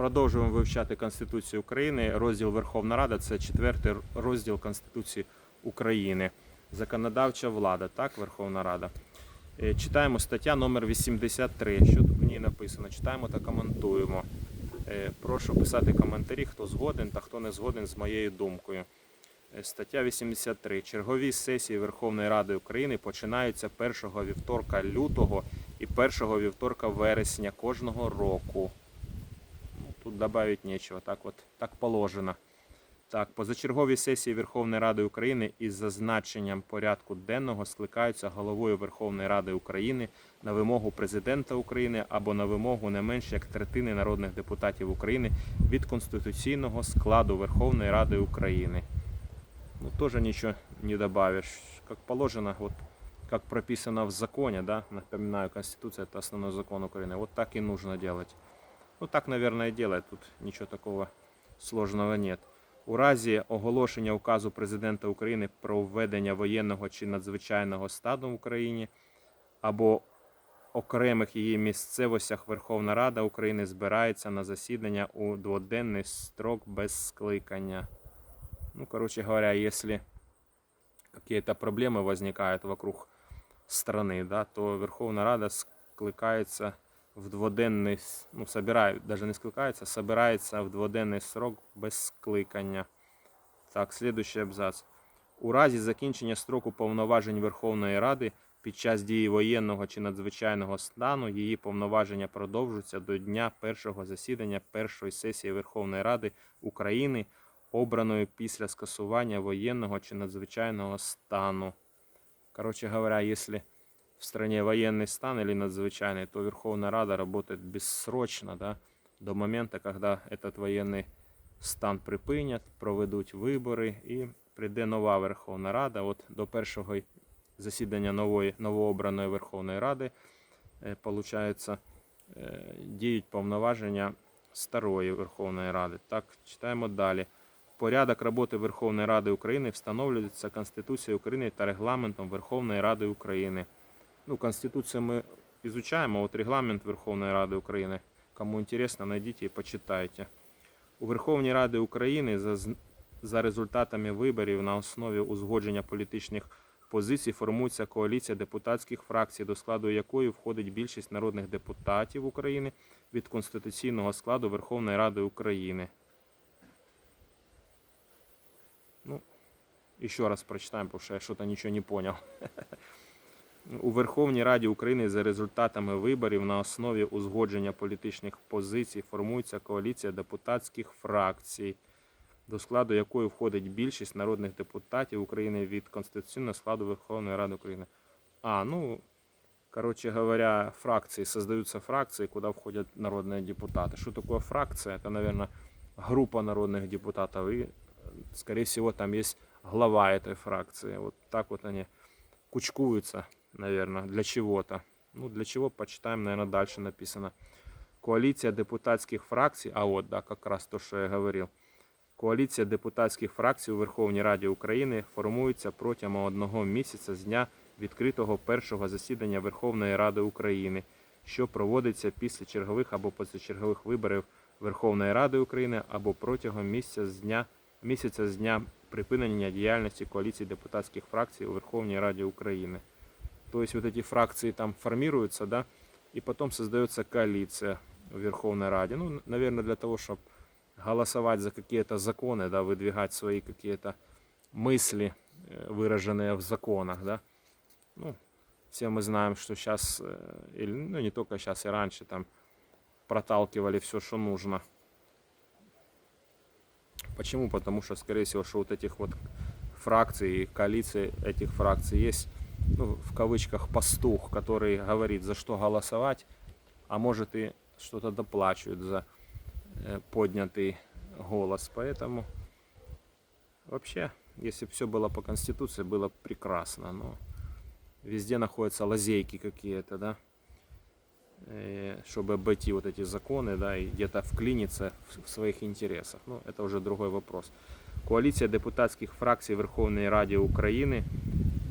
Продовжуємо вивчати Конституцію України. Розділ Верховна Рада це четвертий розділ Конституції України. Законодавча влада, так, Верховна Рада. Е, Читаємо стаття номер 83. Що тут в ній написано? Читаємо та коментуємо. Е, Прошу писати коментарі, хто згоден та хто не згоден з моєю думкою. Е, Стаття 83. Чергові сесії Верховної Ради України починаються першого вівторка лютого і першого вівторка вересня кожного року. Тут добавить нечего, так от так положено. Так, позачергові сесії Верховної Ради України із зазначенням порядку денного скликаються головою Верховної Ради України на вимогу президента України або на вимогу не менш як третини народних депутатів України від конституційного складу Верховної Ради України. Ну, тоже ничего не добавишь. Как положено, вот как прописано в законе, да, напоминаю, Конституция это основной закон Украины, вот так и нужно делать. Ну так, наверное, и тут ничего такого сложного нет. У разі оголошення указу президента України про введення воєнного чи надзвичайного стану в Україні або окремих її місцевостях Верховна Рада України збирається на засідання у дводенний строк без скликання. Ну, короче говоря, если какие-то проблемы возникают вокруг страны, да, то Верховна Рада скликается в дводенний, ну, собирает, даже не скликается, собирается в дводенний срок без скликання. Так, следующий абзац. У разі закінчення строку повноважень Верховної Ради під час дії воєнного чи надзвичайного стану її повноваження продовжуються до дня першого засідання першої сесії Верховної Ради України, обраної після скасування воєнного чи надзвичайного стану. Короче говоря, если в стране военный стан или надзвичайный, то Верховная Рада работает бессрочно, да, до момента, когда этот военный стан припинять, проведуть вибори і прийде нова Верховна Рада. От до першого засідання нової новообраної Верховної Ради, е, получається, е, діють повноваження старої Верховної Ради. Так, читаємо далі. Порядок роботи Верховної Ради України встановлюється Конституцією України та регламентом Верховної Ради України. Ну, Конституцию мы изучаем, а вот регламент Верховної Ради України, кому интересно, найдите і почитайте. У Верховній Ради України за, за результатами виборів на основі узгодження політичних позицій формується коаліція депутатських фракцій, до складу якої входить більшість народних депутатів України від конституційного складу Верховної Ради України. Ну, еще раз прочитаем, потому что я что-то ничего не понял. У Верховній Раді України за результатами виборів на основі узгодження політичних позицій формується коаліція депутатських фракцій, до складу якої входить більшість народних депутатів України від конституційного складу Верховної Ради України. А, ну, короче говоря, фракции, создаются фракции, куда входят народные депутаты. Что такое фракция? Это, наверное, группа народных депутатов, и, э, скорее всего, там есть глава этой фракции. Вот так вот они кучкуются, наверное, для чего-то. Ну, для чего, почитаем, наверное, дальше написано. Коаліція депутатських фракцій, а от, да, как раз то, що я говорив. Коаліція депутатських фракцій у Верховній Раді України формується протягом одного місяця з дня відкритого першого засідання Верховної Ради України, що проводиться після чергових або позачергових виборів Верховної Ради України або протягом місяця з дня, місяця з дня припинення діяльності коаліції депутатських фракцій у Верховній Раді України. То есть вот эти фракции там формируются, да, и потом создается коалиция в Верховной Раде. Ну, наверное, для того, чтобы голосовать за какие-то законы, да, выдвигать свои какие-то мысли, э, выраженные в законах, да. Ну, все мы знаем, что сейчас, или, ну, не только сейчас, и раньше там проталкивали все, что нужно. Почему? Потому что, скорее всего, что вот этих вот фракций, и коалиции этих фракций есть, ну, в кавычках, пастух, который говорит, за что голосовать, а может и что-то доплачивает за э, поднятый голос. Поэтому вообще, если все было по Конституции, было прекрасно. Но везде находятся лазейки какие-то, да, э, чтобы обойти вот эти законы, да, и где-то вклиниться в, в своих интересах. Ну, это уже другой вопрос. Коаліція депутатських фракцій Верховної Ради України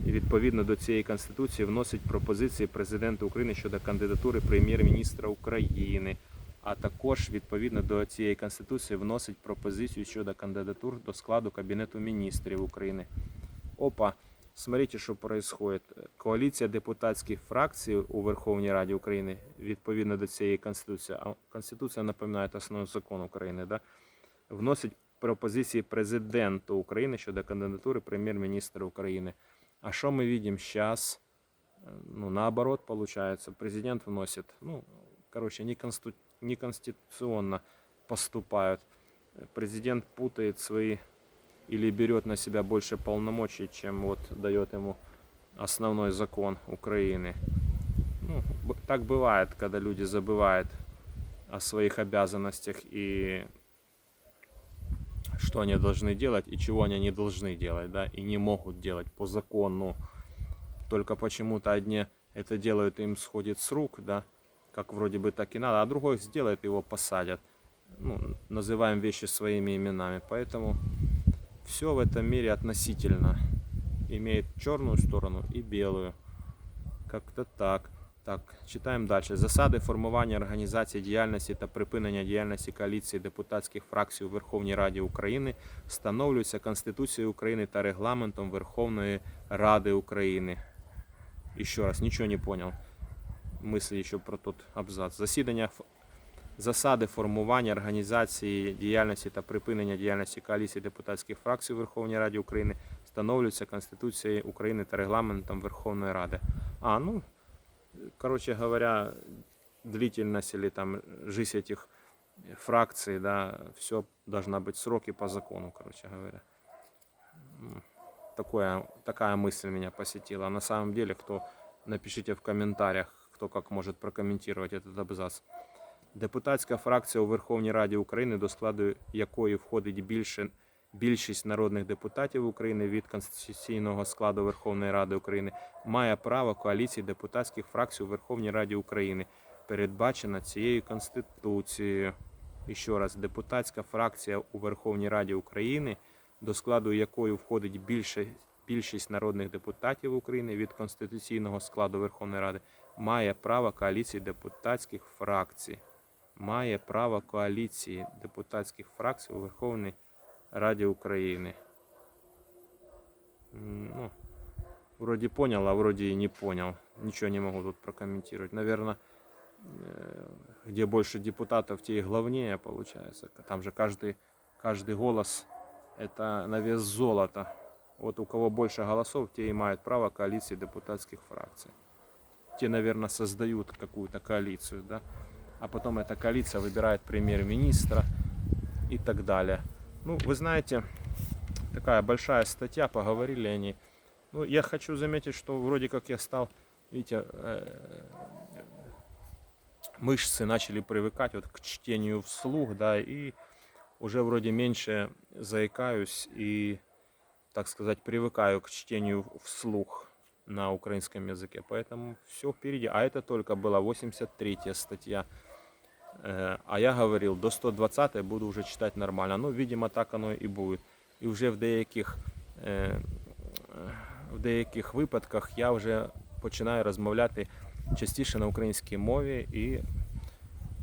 і відповідно до цієї конституції вносить пропозиції президента України щодо кандидатури прем'єр-міністра України. а також відповідно до цієї конституції вносить пропозицію щодо кандидатур до складу Кабінету міністрів України. Опа, смотрите, що происходит. Коаліція депутатських фракцій у Верховній Раді України відповідно до цієї конституції, а конституція напоминає основний закон України, да, вносить пропозиції президенту України щодо кандидатури прем'єр-міністра України. А що ми бачимо зараз? Ну, наоборот, получается, президент вносит, ну, короче, неконсту- неконституционно поступают. Президент путает свои или берет на себя больше полномочий, чем вот дает ему основной закон Украины. Ну, так бывает, когда люди забывают о своих обязанностях и что они должны делать и чего они не должны делать, да, и не могут делать по закону. Только почему-то одни это делают, им сходит с рук, да, как вроде бы так и надо, а другой сделает, его посадят. Ну, называем вещи своими именами. Поэтому все в этом мире относительно. Имеет черную сторону и белую. Как-то так. Так, читаємо далі. Засади формування організації діяльності та припинення діяльності коаліції депутатських фракцій у Верховній Раді України встановлюються Конституцією України та регламентом Верховної Ради України. Еще раз, ничего не понял. Мысли еще про тот абзац. Засідання засади формування організації діяльності та припинення діяльності коаліції депутатських фракцій у Верховній Раді України встановлюються Конституцією України та регламентом Верховної Ради. А, ну, короче говоря, длительность или там жизнь этих фракций, да, все должна быть сроки по закону, короче говоря. М, Такое, такая мысль меня посетила. А на самом деле, кто напишите в комментариях, кто как может прокомментировать этот абзац. Депутатська фракція у Верховній Раді України, до складу якої входить більше більшість народних депутатів України від конституційного складу Верховної Ради України, має право коаліції депутатських фракцій у Верховній Раді України, передбачена цією Конституцією. І ще раз, депутатська фракція у Верховній Раді України, до складу якої входить більше, більшість народних депутатів України від конституційного складу Верховної Ради, має право коаліції депутатських фракцій. Має право коаліції депутатських фракцій у Верховній Раді України. М, Ну, вроде понял, а вроде и не понял. Ничего не могу тут прокомментировать. Наверное, где больше депутатов, те и главнее получается. Там же каждый, каждый голос это на вес золота. Вот у кого больше голосов, те имеют право коалиции депутатских фракций. Те, наверное, создают какую-то коалицию, да? А потом эта коалиция выбирает премьер-министра и так далее. Ну, вы знаете, такая большая статья, поговорили они. Ну, я хочу заметить, что вроде как я стал, видите, э, мышцы начали привыкать вот к чтению вслух, да, и уже вроде меньше заикаюсь и, так сказать, привыкаю к чтению вслух на украинском языке. Поэтому все впереди. А это только была 83 статья. Э, А я говорил, до 120 буду уже читать нормально. Ну, видимо, так оно і буде. І вже в деяких, е, в деяких випадках я вже починаю розмовляти частіше на українській мові, і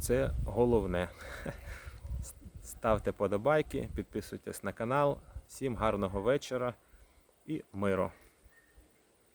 це головне. Ставте подобайки, підписуйтесь на канал. Всім гарного вечора і миру.